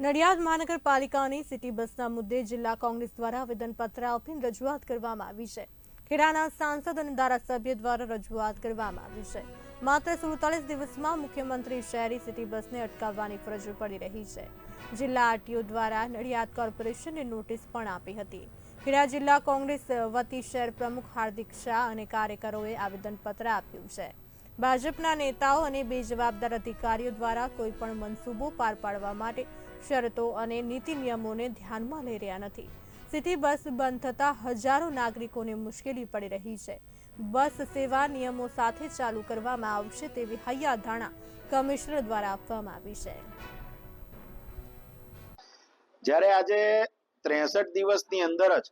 નડિયાદ મહાનગરપાલિકાની સિટી બસના મુદ્દે જિલ્લા કોંગ્રેસ દ્વારા આવેદનપત્ર આપીને રજૂઆત કરવામાં આવી છે. ખેડાના સાંસદ અને ધારાસભ્ય દ્વારા રજૂઆત કરવામાં આવી છે. માત્ર સુડતાલીસ દિવસમાં મુખ્યમંત્રી શહેરી સિટી બસને અટકાવવાની ફરજ પડી રહી છે. જિલ્લા આરટીઓ દ્વારા નડિયાદ કોર્પોરેશનને નોટિસ પણ આપી હતી. ખેડા જિલ્લા કોંગ્રેસ વતી શહેર પ્રમુખ હાર્દિક શાહ અને કાર્યકરોએ આવેદનપત્ર આપ્યું છે. ભાજપના નેતાઓ અને બે જવાબદાર અધિકારીઓ દ્વારા કોઈ પણ મનસૂબો પાર પાડવા માટે શરતો અને નીતિ નિયમોને ધ્યાનમાં લઈ રહ્યા નથી. સિટી બસ બંધ થતા હજારો નાગરિકોને મુશ્કેલી પડી રહી છે. બસ સેવા નિયમો સાથે ચાલુ કરવામાં આવશે તેવી હૈયાધારણા કમિશનર દ્વારા આપવામાં આવી છે. જ્યારે આજે ત્રેસઠ દિવસની અંદર જ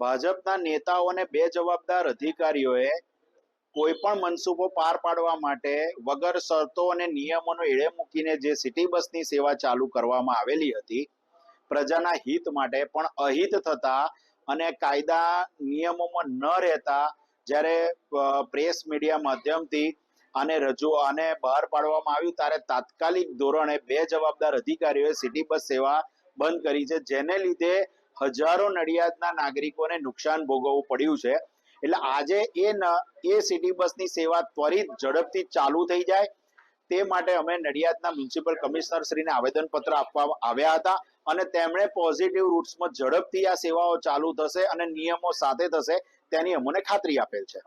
ભાજપના નેતાઓ અને બે જવાબદાર અધિકારીઓએ કોઈ પણ મનસૂબો પાર પાડવા માટે વગર શરતો અને નિયમોનો એળે મૂકીને જે સિટી બસની સેવા ચાલુ કરવામાં આવેલી હતી, પ્રજાના હિત માટે પણ અહિત થતા અને કાયદા નિયમોમાં ન રહેતા જ્યારે પ્રેસ મીડિયા માધ્યમથી આને રજૂ આને બહાર પાડવામાં આવ્યું ત્યારે તાત્કાલિક ધોરણે બે જવાબદાર અધિકારીઓએ સિટી બસ સેવા બંધ કરી છે, જેને લીધે હજારો નડિયાદના નાગરિકોને નુકસાન ભોગવવું પડ્યું છે. એટલે આજે એ એ સિટી બસની સેવા ત્વરિત ઝડપથી ચાલુ થઈ જાય. તે માટે અમે નડિયાદના મ્યુનિસિપલ કમિશનર શ્રીને આવેદનપત્ર આપવા આવ્યા હતા અને તેમણે પોઝિટિવ રૂટ્સમાં ઝડપથી આ સેવાઓ ચાલુ થશે અને નિયમો સાથે થશે તેની અમને ખાતરી આપેલ છે.